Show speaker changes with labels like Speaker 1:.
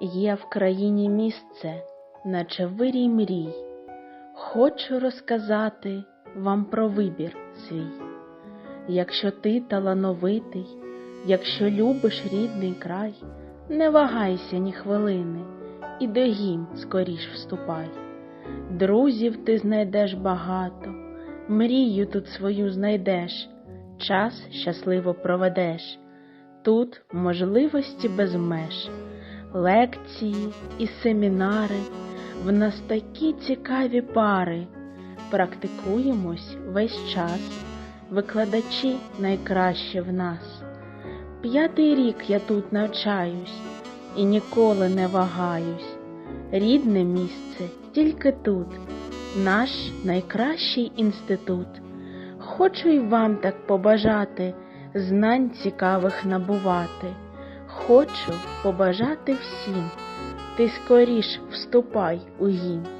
Speaker 1: Є в країні місце, наче вирій мрій. Хочу розказати вам про вибір свій. Якщо ти талановитий, якщо любиш рідний край, не вагайся ні хвилини, і до гім скоріш вступай. Друзів ти знайдеш багато, мрію тут свою знайдеш, час щасливо проведеш. Тут можливості без меж, лекції і семінари, в нас такі цікаві пари. Практикуємось весь час, викладачі найкраще в нас. П'ятий рік я тут навчаюсь і ніколи не вагаюсь. Рідне місце тільки тут, наш найкращий інститут. Хочу й вам так побажати, знань цікавих набувати. Хочу побажати всім, ти скоріш вступай у гінь.